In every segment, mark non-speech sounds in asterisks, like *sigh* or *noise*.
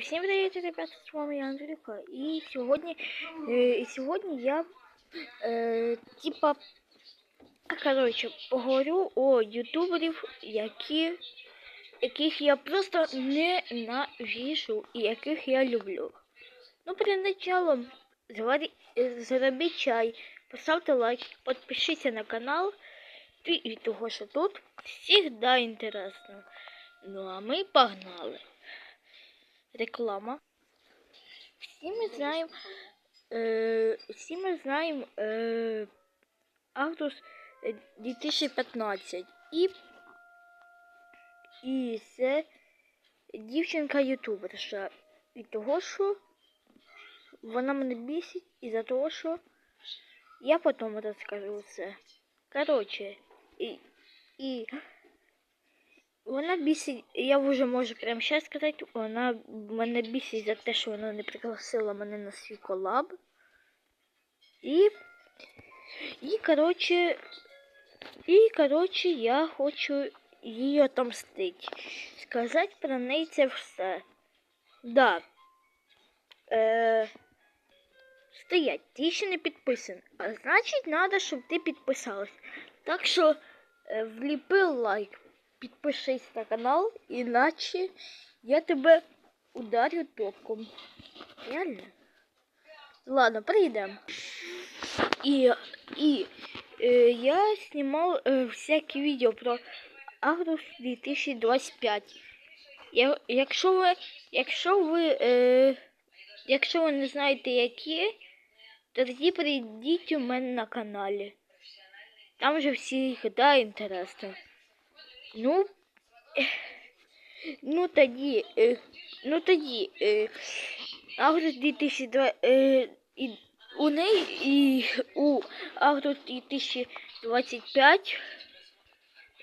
Всім привіт, ребята, з вами я Андрюха. І сьогодні, е, і сьогодні я е, типа, коротше, поговорю о ютуберів, які, яких я просто ненавижу і яких я люблю. Ну, перед началом завари- е, зробіть чай, поставте лайк, підпишіться на канал. І того, що тут завжди інтересно. Ну а ми погнали реклама. Всі ми знаємо, е, всі ми знаємо е, е, 2015. І, і це дівчинка ютуберша. Від того, що вона мене бісить із-за того, що я потім розкажу це. Коротше, і, і вона бісить, я вже можу прямо зараз сказати, вона мене бісить за те, що вона не пригласила мене на свій колаб. І, і коротше, і, коротше, я хочу її отомстити. Сказати про неї це все. Да. Е, стоять, ти ще не підписаний. А значить, треба, щоб ти підписалась. Так що е, вліпи лайк підпишись на канал, іначе я тебе ударю током. Реально? Ладно, прийдем. І, і е, я знімав е, всякі відео про Агрус 2025. Я, якщо ви, якщо ви, е, якщо ви не знаєте які, то тоді прийдіть у мене на каналі. Там же всі да, інтересно. Ну, ну тоді, ну тоді, Агрос 2002, е, і, у неї і у Агрос 2025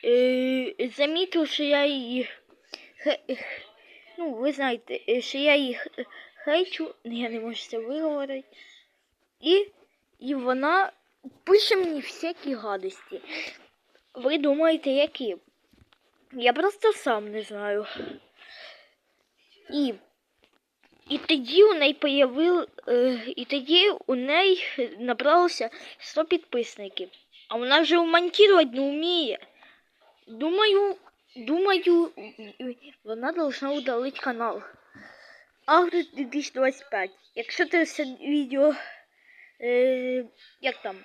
е, замітив, що я її, ну, ви знаєте, що я її хейчу, я не можу це виговорити, і, і вона пише мені всякі гадості. Ви думаєте, які? Я просто сам не знаю. І, і тоді у неї появив, е, і тоді у неї набралося 100 підписників. А вона вже умонтувати не вміє. Думаю, думаю, вона должна удалити канал. Агрос 2025. Якщо ти це відео, е, як там,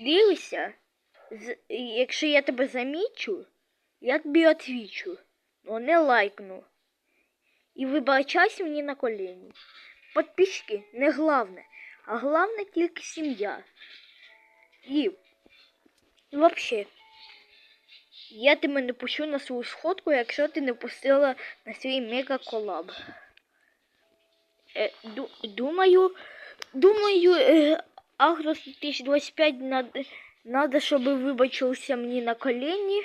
дивишся, якщо я тебе замічу, я тобі отвічу, но не лайкну. І вибачайся мені на коліні. Подписчики не главне, а главне тільки сім'я. І, і вообще, я тебе не пущу на свою сходку, якщо ти не пустила на свій мега колаб. Е, ду, думаю, думаю, е, Агрос 2025 надо, надо, щоб вибачився мені на коліні.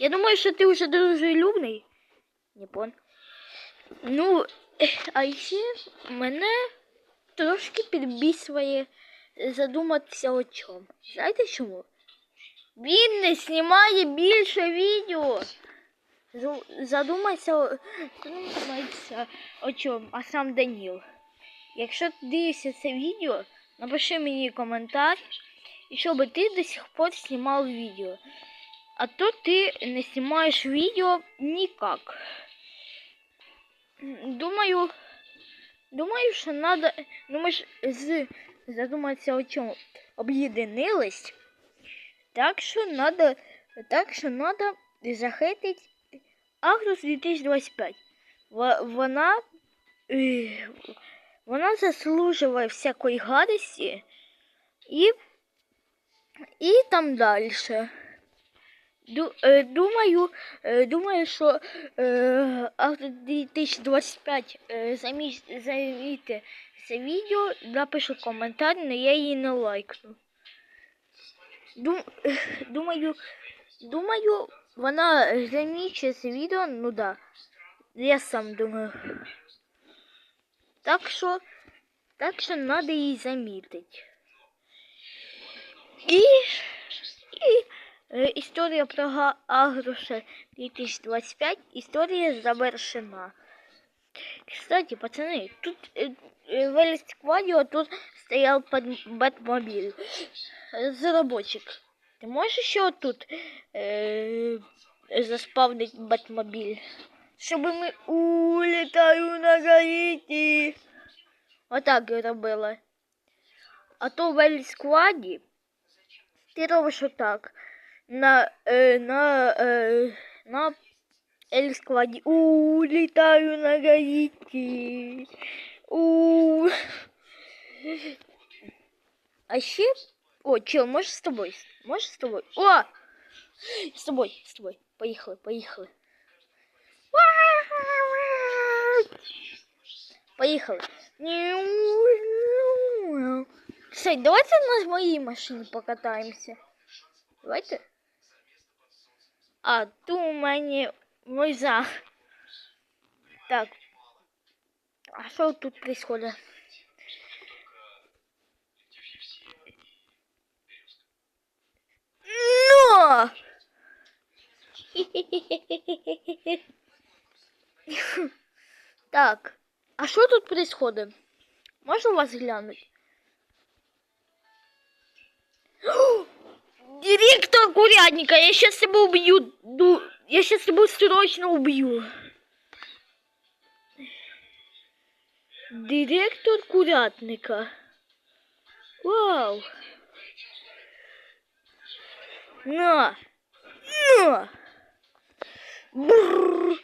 Я думаю, що ти вже дружелюбний. Не пон. Ну, ех, а ще мене трошки підбісує задуматися о чому. Знаєте чому? Він не знімає більше відео. Задумайся, задумайся о чому, а сам Даніл. Якщо ти дивишся це відео, напиши мені коментар, і щоб ти до сих пор знімав відео. А то ти не знімаєш відео ніяк. Думаю, думаю, що надо, ну ми ж з задуматися о чому об'єднились. Так що надо, так що надо захейтить Агрос 2025. Вона, е, вона заслужує всякої гадості і І там. Ду, е, думаю, е, думаю, що е, 2025 е, це відео, напишу коментар, але я її не лайкну. Думаю, думаю, вона заміче це відео, ну да. Я сам думаю. Так що, так що надо її замітити. І, і е, історія про Га- Агроша 2025, історія завершена. Кстати, пацаны, тут э, э, в Эльскваде тут стоял под Бэтмобиль. Разработчик. Ты можешь еще вот тут э, заспавнить Бэтмобиль? Чтобы мы улетаю на Гаити. Вот так это было. А то в Эльскваде ты робишь вот так. На, э, на, э, на Эль-складі. У, літаю на Гаїті. У. А ще... О, чел, можеш з тобою? Можеш з тобою? О! З тобою, з тобою. Поїхали, поїхали. Поїхали. Кстати, давайте на моїй машині покатаємося. Давайте. А, ту мені Мойза. Так. А что тут происходит? *laughs* Так, а что тут происходит? Можно у вас глянуть? *gasps* Директор курятника, я сейчас тебя убью. Я сейчас тебя срочно убью. Директор курятника. Вау. На. На. Бррр.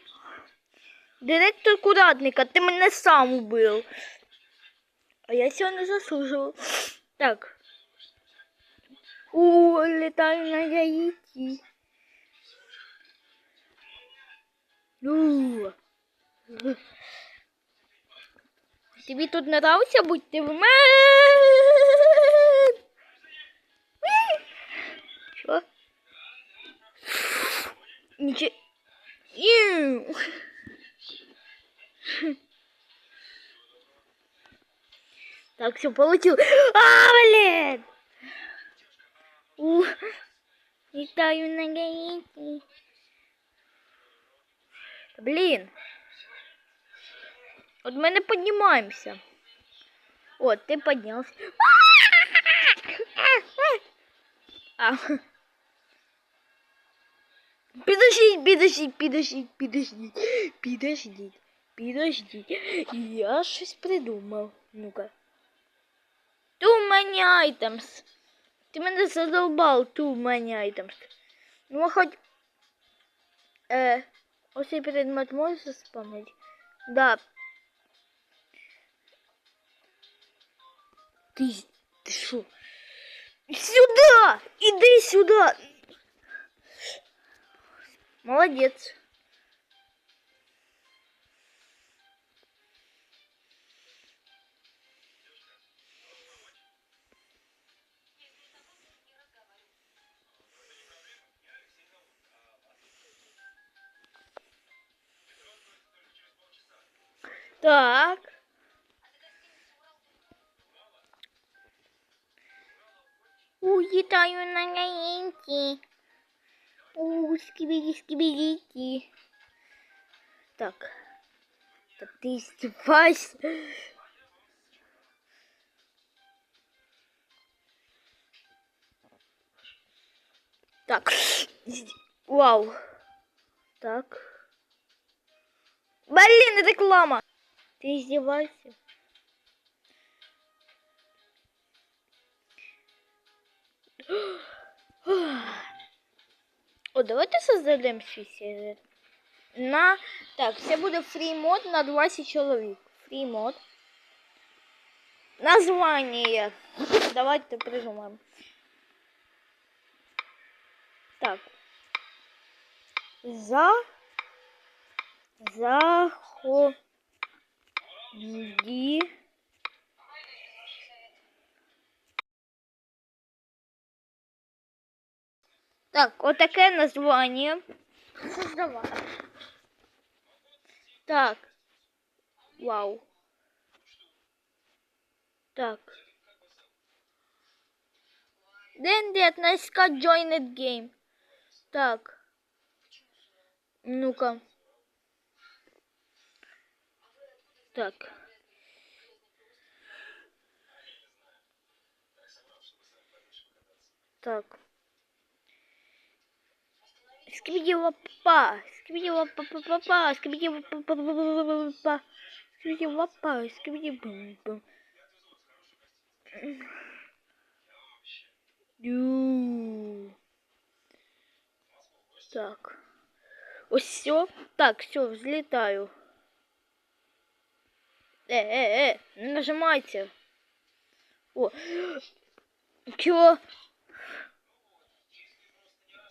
Директор курятника, ти мене сам убив. А я цього не заслужив. Так. У, летаю на Гаїті. Ну. Тобі тут не нравиться будьте в мене? Нічого. Іу. Так, все, получил. А, блин! У, летаю на Гаити. Блін. От ми не піднімаємося. От, ти піднявся. А. Підождіть, підождіть, підождіть, підождіть, підождіть, підождіть. Я щось придумав. Ну-ка. Too many items. Ти мене задолбал, too many items. Ну, а хоть... Э, ось цей предмет можеш заспамнити? Да. Ти, ти що? Сюда! Іди сюда! Молодець. Так. Улетаю на гаинки. У, скибиди, скибидите. Так. Так ты издеваешься. Так. Вау. Так. Блин, реклама. Ты издеваешься? О, давайте создадим свій сервер. На... Так, це буде фрі мод на 20 чоловік. Фрі мод. Название. Давайте придумаем. Так. За. Заходи. Так, вот такое название. Создавай. Так. Вау. Так. Then the Atнаська joined game. Так. Ну-ка. Так. Так. Лапа, скибиди бум бум. Ю. Так. Ось все. Так, все, взлетаю. Э, э, э, не нажимайте. О. Чё?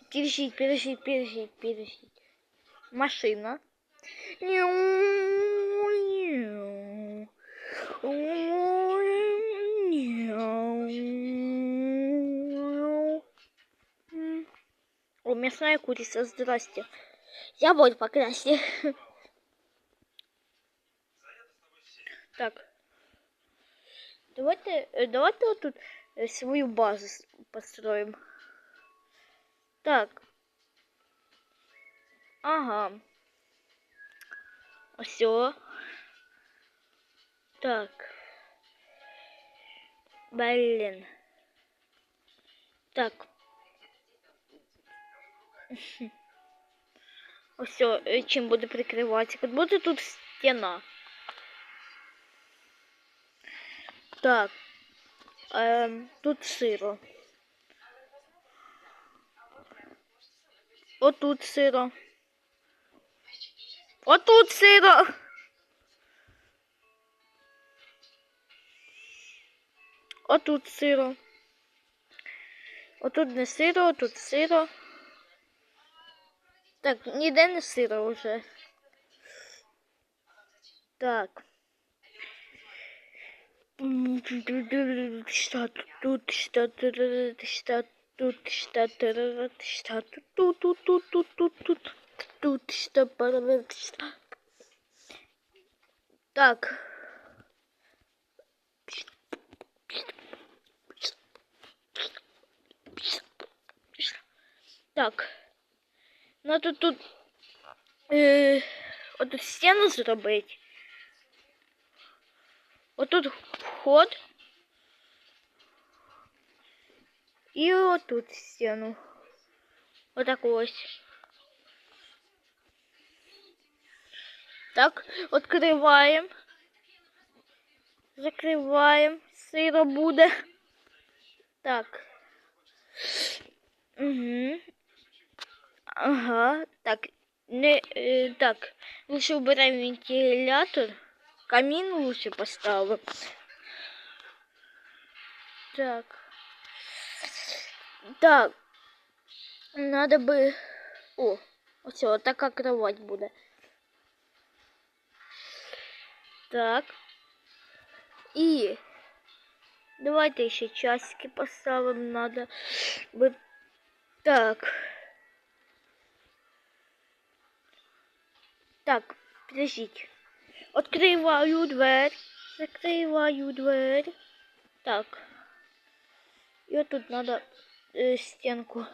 Пережить, пережить, пережить, пережить. Машина. О, мясная курица, здрасте. Я вот по красе. Так. Давайте, э, давайте вот тут э, свою базу построим. Так. Ага. Все. Так. Блин. Так. *laughs* Все, чим буде прикриватися? Як буде тут стіна. Так. Ем, тут сиро. Отут сиро. Отут сиро. Отут сиро. Отут не сиро, отут сиро. Так, ніде не сиро вже. Так. Что тут, что тут, что тут, что тут, что тут, тут, тут, тут, тут, тут, тут, что что. Так. Так. Надо тут е, отут стіну зробити. Отут вход. І отут стіну. Отак ось. Так, відкриваємо. Закриваємо. Сиро буде. Так. Угу. Ага, так. Не, е, так. Лучше убираем вентилятор. Камин лучше поставим. Так. Так. Надо бы... О, все, вот такая кровать будет. Так. И... Давайте еще часики поставим. Надо бы... Так. Так, подождите. Открываю дверь. Закрываю дверь. Так. И вот тут надо э, стенку.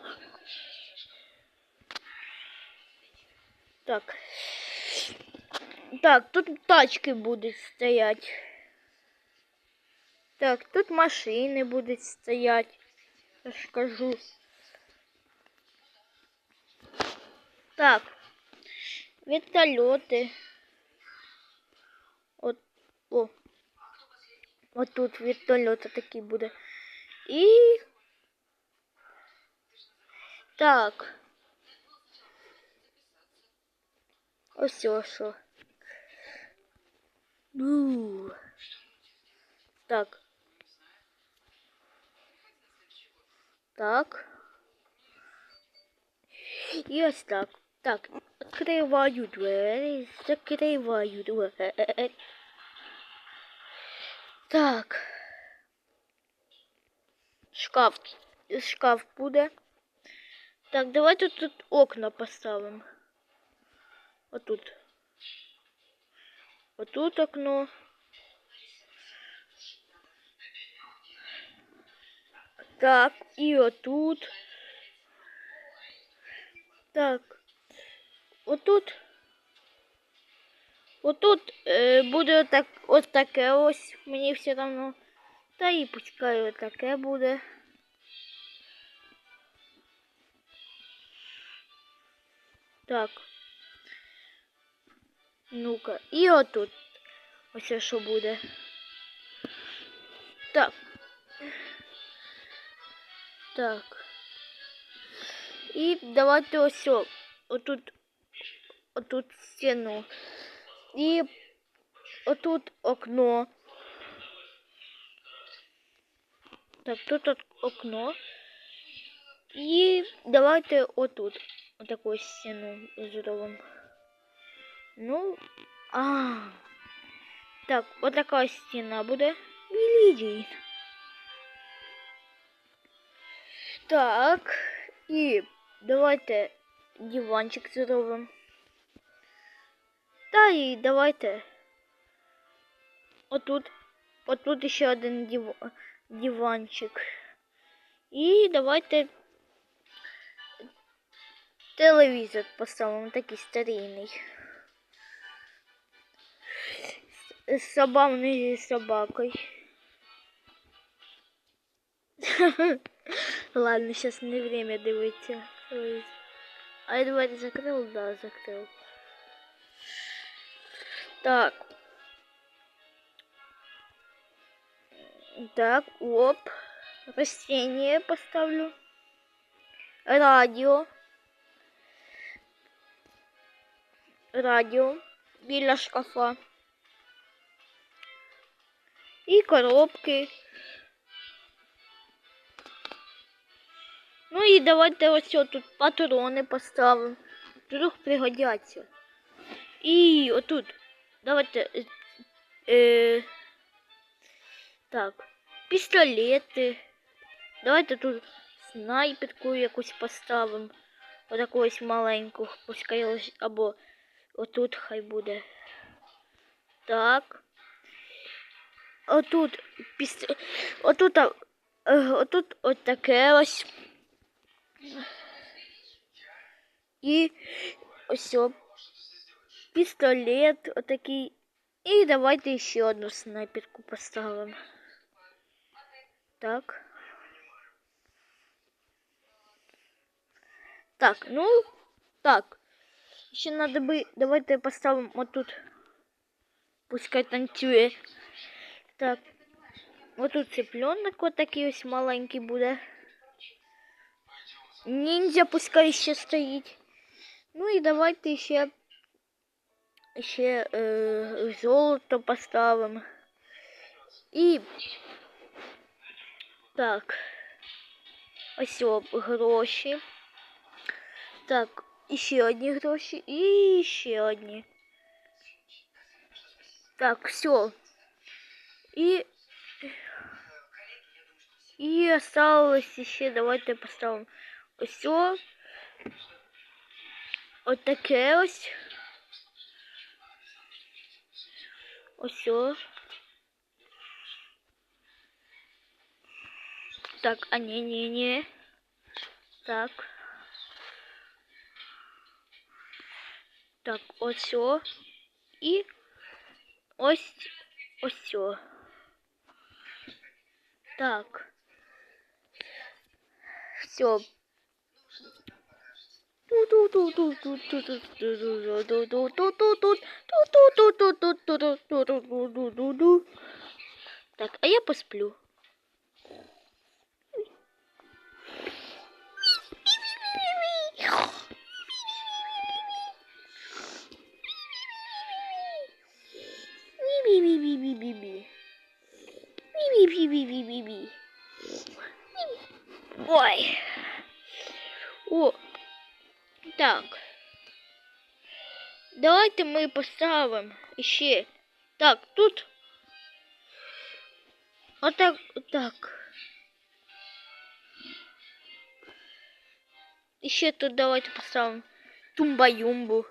Так. Так, тут тачки будут стоять. Так, тут машины будут стоять. Я ж. Так. Вертольоты. От, о. От тут вертольоти такі буде. І. Так. Ось о що. Бу. Так. Так. І ось так. Так, відкриваю двері, закриваю двері. Так. Шкаф. Шкаф буде. Так, давайте тут окна поставимо. Отут. Отут окно. Так, і отут. Так. Отут. Отут е, буде так, ось таке ось. Мені все одно. Та і пускай ось таке буде. Так. Ну-ка. І отут. Ось що буде. Так. Так. І давайте ось о- отут, отут стіну. І отут окно. Так, тут от окно. І давайте отут. Отаку стіну зробимо. Ну, а. Так, отака стіна буде. Лідії. Так, і давайте диванчик зробимо. Та і давайте. Отут. Отут ще один див... диванчик. І давайте телевізор поставимо такий старинний. З собавною собакою. *laughs* Ладно, сейчас не время дивиться. А я давайте закрыл, да, закрыл. Так. Так, оп. Растение поставлю. Радио. Радио. Біля шкафа. І коробки. Ну і давайте ось тут патрони поставимо. Вдруг пригодяться. І отут. Давайте. Е, так. Пістолети. Давайте тут снайперку якусь поставимо. Отаку ось маленьку. Пускай або отут хай буде. Так. Отут піс... Отут, а, е, отут от таке ось. І ось о, пістолет отакий. І давайте ще одну снайперку поставимо. Так. Так, ну, так. Ще надо би, давайте поставимо отут. Пускай танцює. Так. Отут цыпленок вот такий ось маленький буде. Ніндзя пускай ще стоїть. Ну і давайте ще, ще е, золото поставимо. І так. Ось о, гроші. Так, і ще одні гроші, і ще одні. Так, все. І і осталось ще, давайте поставимо ось о. Ось таке ось. Ось о. Так, а не, не, не. Так. Так, ось. І ось ось. Так. Все. Так, а я посплю. О. Так. Давайте ми поставимо ще. Так, тут. Отак, отак. І ще тут давайте поставимо тумба-юмбу.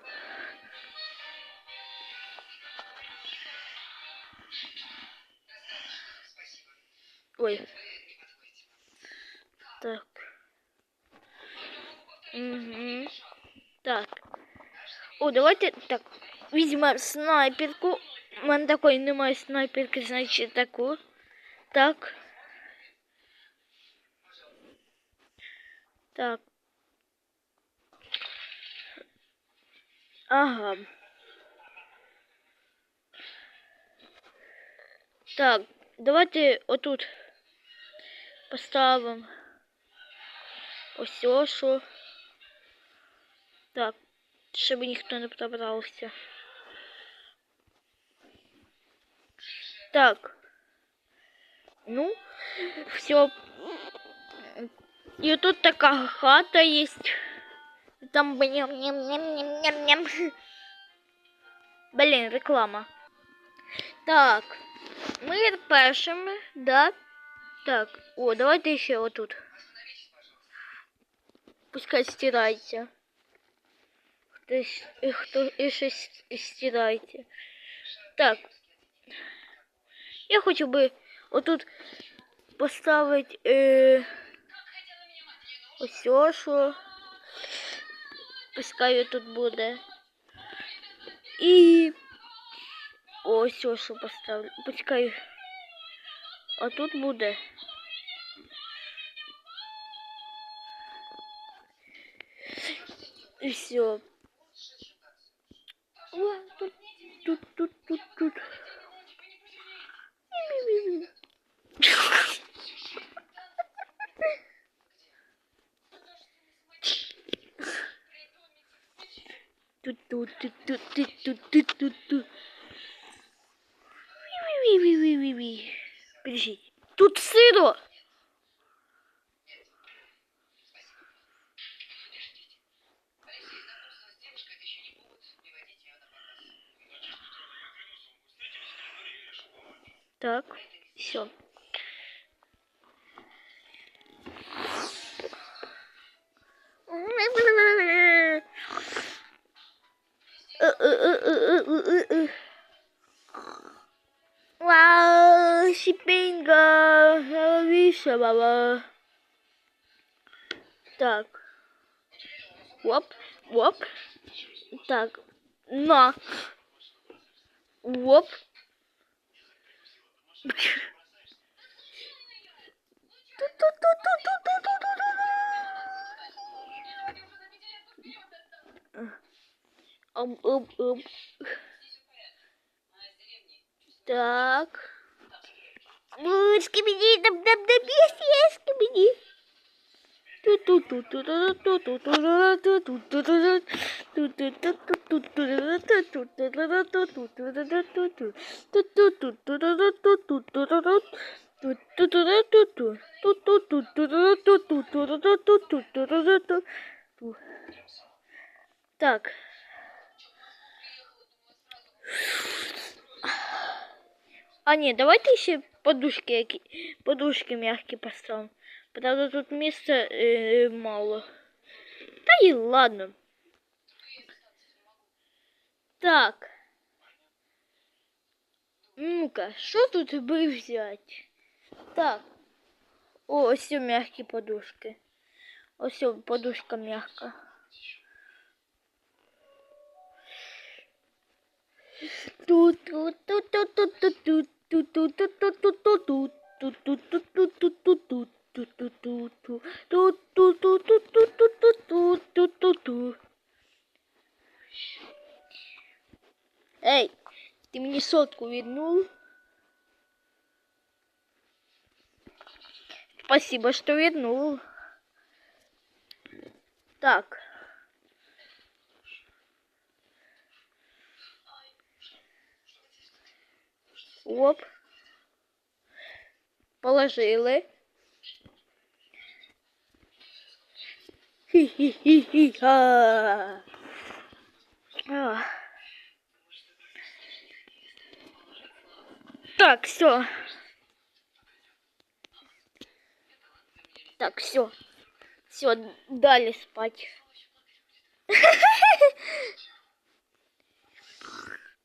Ой. Так. Угу. Так. О, давайте так. Візьмемо снайперку. У мене такої немає снайперки, значить таку. Так. Так. Ага. Так, давайте отут поставимо ось ошу. Так, щоб ніхто не подобрався. Так. Ну, все. И тут такая хата есть. Там ням ням ням ням ням ням Блин, реклама. Так. Ми першими, да? Так. О, давайте ще отут. Пускай стирається. Хтось, і хто і щось стирайте. Так. Я хочу би отут поставити е, ось ошу. Пускай тут буде. І ось ошу поставлю. Пускай. А тут буде. І все. Tut, tut, tut, tut, tut. Tut, tut, tut, tut, tut, tut, tut, tut. Oui, oui, oui, oui, oui, oui. Подожди. Тут сыро. Так, все. Вау, щепенька, баба. Так. Оп, оп. Так, на. Оп. Ам, ам, ам. Так. Меня, дам, дам, дам, есть, меня. Так. А, нет, давайте еще подушки, подушки мягкие поставим. Потому что тут места э, мало. Да и ладно. Так. Ну-ка, что тут бы взять? Так. О, все мягкие подушки. О, все, подушка мягкая. Эй, ты мне сотку вернул? Спасибо, что вернул. Так. Оп. Положили. Хі-хі-хі-хі-ха. А. Так, все. Так, все. Все, дали спать.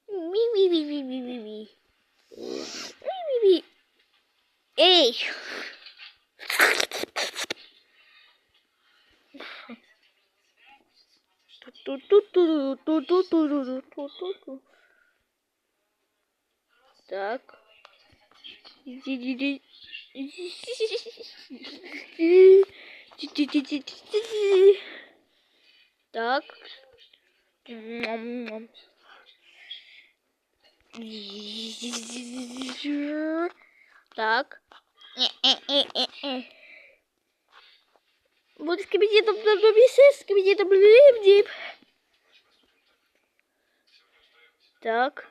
Ми-ми-ми-ми-ми-ми. Эй! Так. Так. Так. Буду скибидитом скибидитом дип. Так.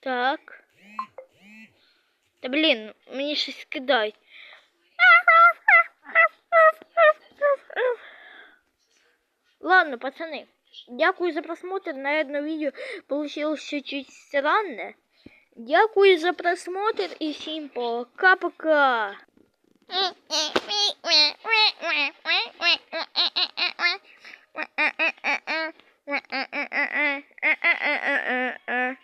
Так. Да блин, мне сейчас кидать. Ладно, пацаны. Дякую за просмотр. Наверное, видео получилось чуть-чуть странное. Дякую за просмотр и всем пока-пока. Uh, uh, uh, uh, uh.